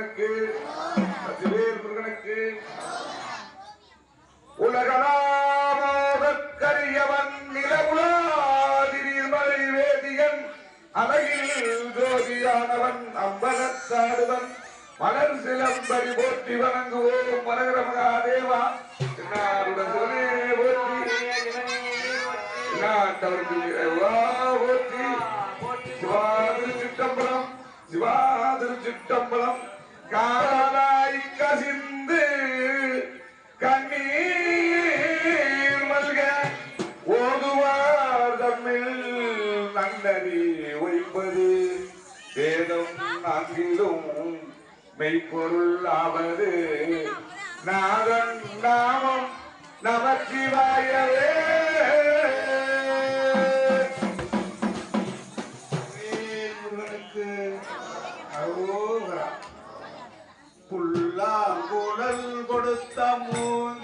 முருகனுக்கு பசுவேல் முருகனுக்கு உலகலாமோகரியவன் நிலவுலாதிரில் மலை வேதியன் அழகில் ஜோதியானவன் அம்பலத்தாடுவன் மலர் சிலம்பரி போற்றி வணங்குவோம். மரகர மகாதேவா நாருடன் சிவனே போற்றி. சிவா காலாய் கசிந்து கண்ணீர் மல்க ஓதுவார் தம்மில் நன்னறி ஒய்ப்பது. வேதம் நான்கிலும் மெய்ப்பொருள் ஆவது. நாதன் நாமம் நமச்சிவாயவே. canta muito.